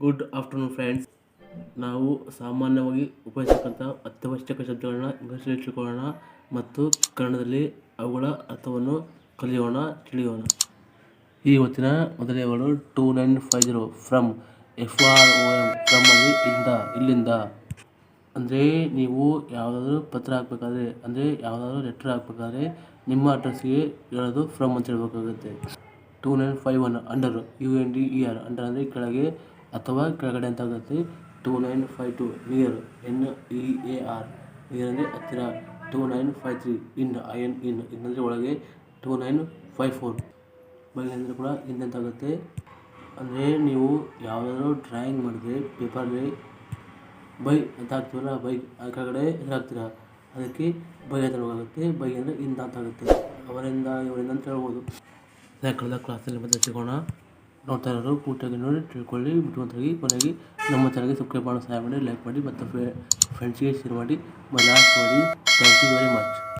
Good afternoon friends ನಾವು ಸಾಮಾನ್ಯವಾಗಿ ಉಪಯೋಗಿಸತಕ್ಕಂಥ ಅತ್ಯವಶ್ಯಕ ಶಬ್ದಗಳನ್ನ ಇಂಗ್ಲೀಷಲ್ಲಿ ಮತ್ತು ಕನ್ನಡದಲ್ಲಿ ಅವುಗಳ ಅರ್ಥವನ್ನು ಕಲಿಯೋಣ, ತಿಳಿಯೋಣ. ಈ ಇವತ್ತಿನ ಅವಳು two nine five zero from F R O M from ಅಲ್ಲಿ ಇಂದ, ಇಲ್ಲಿಂದ. ಅಂದರೆ ನೀವು ಯಾವುದಾದ್ರೂ ಪತ್ರ ಹಾಕ್ಬೇಕಾದ್ರೆ, ಅಂದರೆ ಯಾವುದಾದ್ರೂ ಲೆಟ್ರ್ ಹಾಕ್ಬೇಕಾದ್ರೆ ನಿಮ್ಮ ಅಡ್ರೆಸ್ಗೆ ಹೇಳೋದು ಫ್ರಮ್ ಅಂತ ಹೇಳ್ಬೇಕಾಗುತ್ತೆ. Two nine five one under, U N D E R, under ಅಂದರೆ ಕೆಳಗೆ ಅಥವಾ ಕೆಳಗಡೆ ಅಂತ ಆಗುತ್ತೆ two nine five two near N E A R near ಅಂದರೆ ಹತ್ತಿರ. Two nine five three in I N in in ಅಂದರೆ ಒಳಗೆ ಟೂ ನೈನ್ ಫೈವ್ ಫೋರ್ ಬಗ್ಗೆ ಅಂದರೆ ಕೂಡ ಇನ್ ಅಂತ ಆಗುತ್ತೆ ಅಂದರೆ ನೀವು ಯಾವುದಾದ್ರೂ ಡ್ರಾಯಿಂಗ್ ಮಾಡಿದ್ರೆ ಪೇಪರಲ್ಲಿ ಬೈ ಅಂತ ಹಾಕ್ತೀವಲ್ಲ, ಬೈ ಆ ಕೆಳಗಡೆ ಹೆಸರು ಹಾಕ್ತೀರ? ಅದಕ್ಕೆ ಬೈ ಅಂತ ಹೋಗುತ್ತೆ ಬೈ ಅಂದರೆ ಇಂದ ಅಂತ ಆಗುತ್ತೆ. ಅವರಿಂದ ಇವರಿಂದ ಅಂತ ಹೇಳ್ಬೋದು. ಕ್ಲಾಸಲ್ಲಿ ಮತ್ತೆ ಸಿಗೋಣ ನೋಡ್ತಾ ಇರೋರು ಪೂರ್ತಿಯಾಗಿ ನೋಡಿ ತಿಳ್ಕೊಳ್ಳಿ, ಬುದ್ಧಿವಂತರಾಗಿ ಕೊನೆಗೆ ನಮ್ಮ ಚಾನಲ್ಗೆ ಸಬ್ಸ್ಕ್ರೈಬ್ ಮಾಡೋ ಸಹಾಯ ಮಾಡಿ ಲೈಕ್ ಮಾಡಿ ಮತ್ತು ಫ್ರೆಂಡ್ಸ್ಗೆ ಶೇರ್ ಮಾಡಿ ಲಾಸ್ಟ್ ಮಾಡಿ ಥ್ಯಾಂಕ್ ಯು ವೆರಿ ಮಚ್